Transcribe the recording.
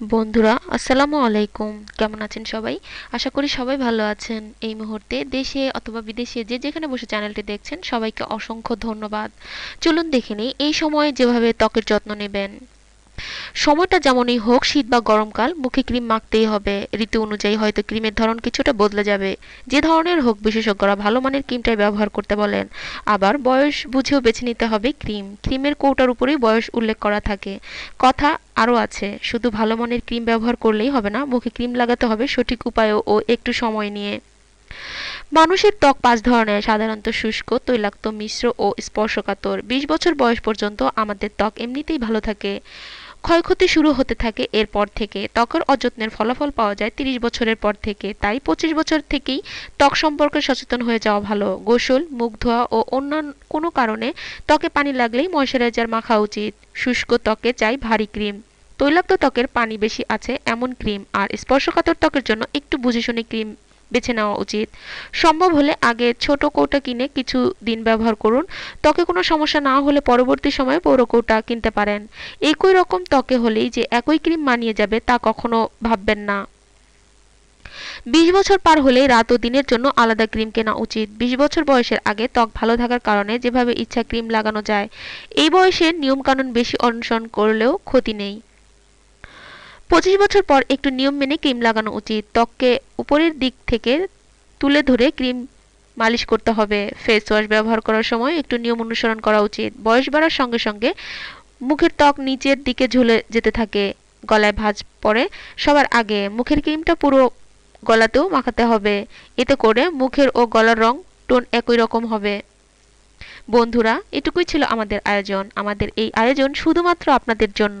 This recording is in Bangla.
বন্ধুরা, আসসালামু আলাইকুম। কেমন আছেন সবাই? আশা করি সবাই ভালো আছেন। এই মুহূর্তে দেশে অথবা বিদেশে যে যেখানে বসে চ্যানেলটি দেখছেন, সবাইকে অসংখ্য ধন্যবাদ। চলুন দেখে নিই, এই সময় যেভাবে ত্বকের যত্ন নেবেন। সময়টা যেমনই হোক, শীত বা গরমকাল, মুখে ক্রিম মাখতেই হবে। ঋতু অনুযায়ী হয়তো ক্রিমের ধরন কিছুটা বদলে যাবে। যে ধরনের হোক, বিশেষজ্ঞরা ভালো মানের ক্রিমটাই ব্যবহার করতে বলেন। আবার বয়স বুঝেও বেছে নিতে হবে ক্রিম। ক্রিমের কৌটার উপরেই বয়স উল্লেখ করা থাকে। কথা আরও আছে, শুধু ভালো মানের ক্রিম ব্যবহার করলেই হবে না, মুখে ক্রিম লাগাতে হবে সঠিক উপায়ে ও একটু সময় নিয়ে। মানুষের ত্বক পাঁচ ধরনের, সাধারণত শুষ্ক, তৈলাক্ত, মিশ্র ও স্পর্শকাতর। বিশ বছর বয়স পর্যন্ত আমাদের ত্বক এমনিতেই ভালো থাকে। ক্ষয়ক্ষতি শুরু হতে থাকে এরপর থেকে। ত্বকের অযত্নের ফলাফল পাওয়া যায় তিরিশ বছরের পর থেকে। তাই পঁচিশ বছর থেকেই ত্বক সম্পর্কে সচেতন হয়ে যাওয়া ভালো। গোসল, মুখ ধোয়া ও অন্যান্য কোনো কারণে ত্বকে পানি লাগলেই ময়শ্চারাইজার মাখা উচিত। শুষ্ক ত্বকে চাই ভারী ক্রিম। তৈলাক্ত ত্বকের পানি বেশি আছে এমন ক্রিম। আর স্পর্শকাতর ত্বকের জন্য একটু বুঝে শুনে ক্রিম বেছে নেওয়া উচিত। সম্ভব হলে আগে ছোট কৌটা কিনে কিছু দিন ব্যবহার করুন। ত্বকে কোনো সমস্যা না হলে পরবর্তী সময়ে বড় কৌটা কিনতে পারেন। একই রকম ত্বকে হলেই যে একই ক্রিম মানিয়ে যাবে তা কখনো ভাববেন না। বিশ বছর পার হলে রাত ও দিনের জন্য আলাদা ক্রিম কেনা উচিত। বিশ বছর বয়সের আগে ত্বক ভালো থাকার কারণে যেভাবে ইচ্ছা ক্রিম লাগানো যায়, এই বয়সে নিয়মকানুন বেশি অনুসরণ করলেও ক্ষতি নেই। পঁচিশ বছর পর একটু নিয়ম মেনে ক্রিম লাগানো উচিত। ত্বককে উপরের দিক থেকে তুলে ধরে ক্রিম মালিশ করতে হবে। ফেস ওয়াশ ব্যবহার করার সময় একটু নিয়ম অনুসরণ করা উচিত। বয়স বাড়ার সঙ্গে সঙ্গে মুখের ত্বক নিচের দিকে ঝুলে যেতে থাকে। গলায় ভাঁজ পড়ে সবার আগে। মুখের ক্রিমটা পুরো গলাতেও মাখাতে হবে। এতে করে মুখের ও গলার রং টোন একই রকম হবে। বন্ধুরা, এটুকুই ছিল আমাদের আয়োজন। আমাদের এই আয়োজন শুধুমাত্র আপনাদের জন্য।